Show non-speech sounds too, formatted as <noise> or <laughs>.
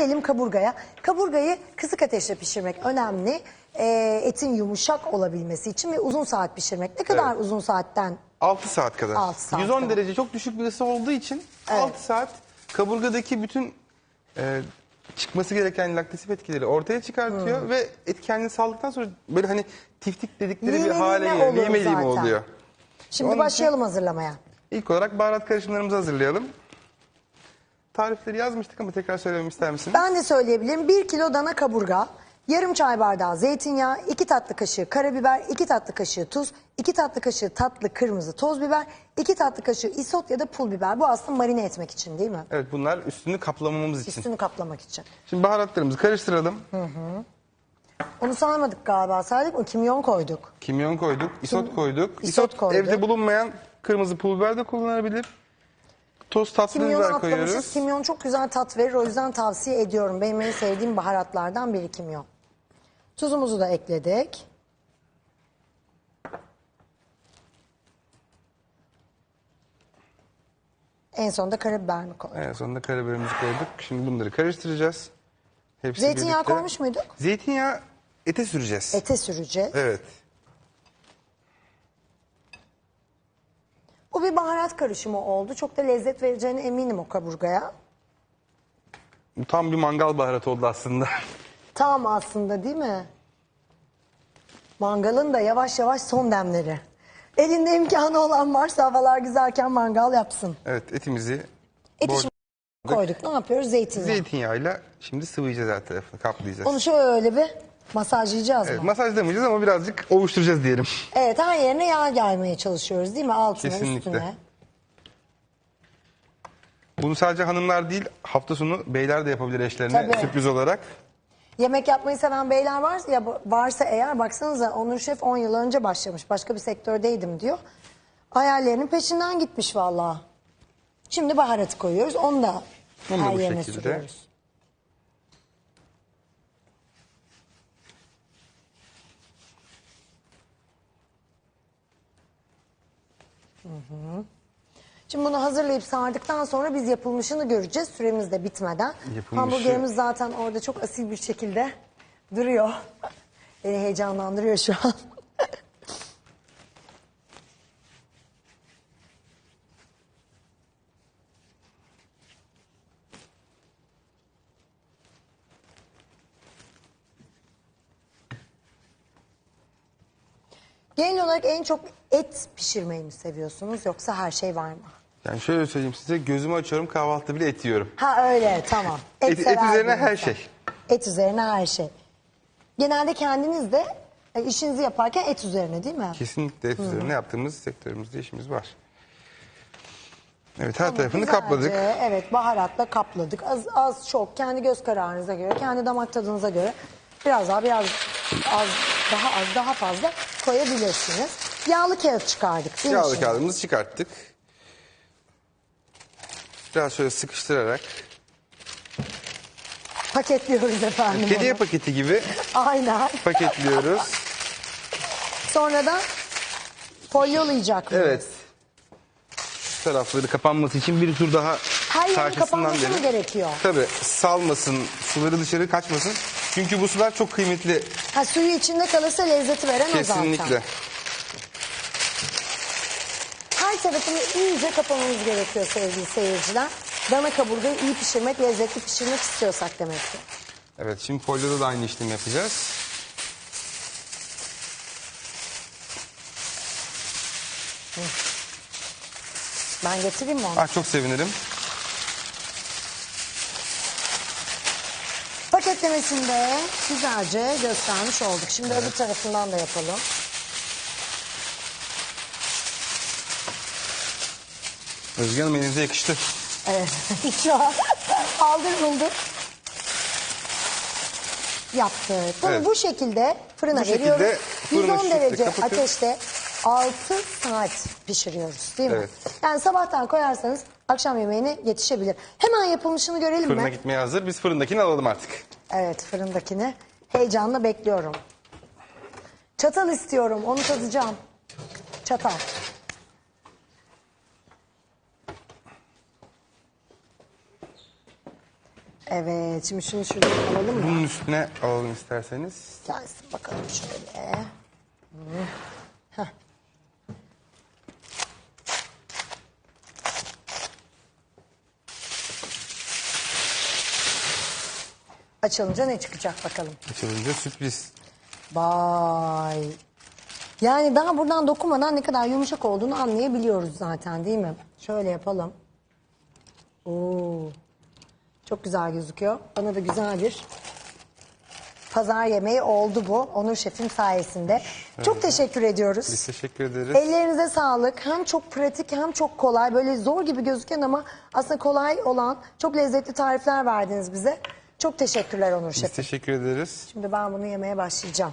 Gelelim kaburgaya. Kaburgayı kısık ateşte pişirmek önemli. Ee, etin yumuşak olabilmesi için ve uzun saat pişirmek. Ne kadar Evet. uzun saatten? 6 saat kadar. Altı saat 110 kadar. derece çok düşük bir ısı olduğu için Evet. 6 saat kaburgadaki bütün e, çıkması gereken laktatif etkileri ortaya çıkartıyor ve et kendini saldıktan sonra böyle hani tiftik dedikleri bir hale geliyor. olur zaten. oluyor. Şimdi Onun için- başlayalım hazırlamaya. İlk olarak baharat karışımlarımızı hazırlayalım. Tarifleri yazmıştık ama tekrar söylememi ister misiniz? Ben de söyleyebilirim. 1 kilo dana kaburga, yarım çay bardağı zeytinyağı, 2 tatlı kaşığı karabiber, 2 tatlı kaşığı tuz, 2 tatlı kaşığı tatlı kırmızı toz biber, 2 tatlı kaşığı isot ya da pul biber. Bu aslında marine etmek için değil mi? Evet bunlar üstünü kaplamamız için. Üstünü kaplamak için. Şimdi baharatlarımızı karıştıralım. Onu saymadık galiba. Saydık mı? Kimyon koyduk. Kimyon koyduk, isot koyduk. isot koyduk. evde bulunmayan kırmızı pul biber de kullanabilir. Toz tatlı Kimyonu biber atlamışız. koyuyoruz. Kimyon çok güzel tat verir. O yüzden tavsiye ediyorum. Benim en sevdiğim baharatlardan biri kimyon. Tuzumuzu da ekledik. En sonunda karabiber mi koyduk? En sonunda karabiberimizi koyduk. Şimdi bunları karıştıracağız. Hepsi Zeytinyağı birlikte. koymuş muyduk? Zeytinyağı ete süreceğiz. Ete süreceğiz. Evet. Bu bir baharat karışımı oldu. Çok da lezzet vereceğine eminim o kaburgaya. Bu tam bir mangal baharatı oldu aslında. <laughs> Tam aslında değil mi? Mangalın da yavaş yavaş son demleri. Elinde imkanı olan varsa havalar güzelken mangal yapsın. evet etimizi Eti şimdi koyduk. Ne yapıyoruz? Zeytinyağı. zeytinyağıyla şimdi sıvayacağız her tarafını kaplayacağız. Onu şöyle bir masajlayacağız Evet, mı? masajlamayacağız ama birazcık ovuşturacağız diyelim. Evet her yerine yağ gelmeye çalışıyoruz değil mi? Altına Kesinlikle. üstüne. Bunu sadece hanımlar değil hafta sonu beyler de yapabilir eşlerine Tabii. sürpriz olarak. Yemek yapmayı seven beyler varsa, ya varsa eğer baksanıza Onur Şef 10 yıl önce başlamış. Başka bir sektördeydim diyor. Hayallerinin peşinden gitmiş vallahi. Şimdi baharatı koyuyoruz. Onu da Onu da her bu yerine şekilde. sürüyoruz. Şimdi bunu hazırlayıp sardıktan sonra biz yapılmışını göreceğiz. Süremiz de bitmeden. Yapılmışı- Hamburgerimiz zaten orada çok asil bir şekilde duruyor. <laughs> Beni heyecanlandırıyor şu an. Genel olarak en çok et pişirmeyi mi seviyorsunuz yoksa her şey var mı? Yani şöyle söyleyeyim size gözümü açıyorum kahvaltıda bile et yiyorum. Ha öyle tamam. <laughs> Et, et sever üzerine her şey. Et üzerine her şey. Genelde kendiniz de e, işinizi yaparken et üzerine değil mi? Kesinlikle et üzerine yaptığımız sektörümüzde işimiz var. Evet her tarafını Güzelce, kapladık. Evet baharatla kapladık. Az, az çok kendi göz kararınıza göre, kendi damak tadınıza göre biraz daha biraz az daha az daha fazla koyabilirsiniz. Yağlı kağıt çıkardık değil mi Yağlı şimdi? kağıdımızı çıkarttık. Biraz şöyle sıkıştırarak. Paketliyoruz efendim. Hediye onu. paketi gibi <laughs> Aynen. paketliyoruz. Sonra da folyolayacak mıyız? Evet. Şu tarafları kapanması için bir tur daha Her yerin karşısından kapanması mı gerekiyor? Tabii salmasın, suları dışarı kaçmasın. Çünkü bu sular çok kıymetli. Ha, suyu içinde kalırsa lezzeti veren o zaten. Kesinlikle. Her tarafını iyice kapamamız gerekiyor sevgili seyirciler. Dana kaburgayı iyi pişirmek, lezzetli pişirmek istiyorsak demek ki. Evet şimdi folyoda da aynı işlemi yapacağız. Ben getireyim mi onu? Ah çok sevinirim. Paketlemesinde güzelce göstermiş olduk. Şimdi öbür tarafından da yapalım. Özge Hanım elinize yakıştı. Evet. <laughs> Şu an aldır buldur. Yaptık. Bunu Evet. bu şekilde fırına Bu şekilde veriyoruz. fırını 110 şifre derece kapatıyoruz. ateşte 6 saat pişiriyoruz değil mi? Evet. Yani sabahtan koyarsanız akşam yemeğine yetişebilir. Hemen yapılmışını görelim Fırına mi? gitmeye hazır. Biz fırındakini alalım artık. Evet fırındakini heyecanla bekliyorum. Çatal istiyorum onu tadacağım. Çatal. Evet şimdi şunu şuradan alalım mı? Bunun üstüne alalım isterseniz. Gelsin bakalım şöyle. Heh. Açılınca ne çıkacak bakalım. Açılınca sürpriz. Vay. Yani daha buradan dokunmadan ne kadar yumuşak olduğunu anlayabiliyoruz zaten değil mi? Şöyle yapalım. Oo. Çok güzel gözüküyor. Bana da güzel bir pazar yemeği oldu bu. Onur Şef'in sayesinde. Çok teşekkür ediyoruz. Biz teşekkür ederiz. Ellerinize sağlık. Hem çok pratik hem çok kolay. Böyle zor gibi gözüken ama aslında kolay olan çok lezzetli tarifler verdiniz bize. Çok teşekkürler Onur Biz Şef. teşekkür ederiz. Şimdi ben bunu yemeye başlayacağım.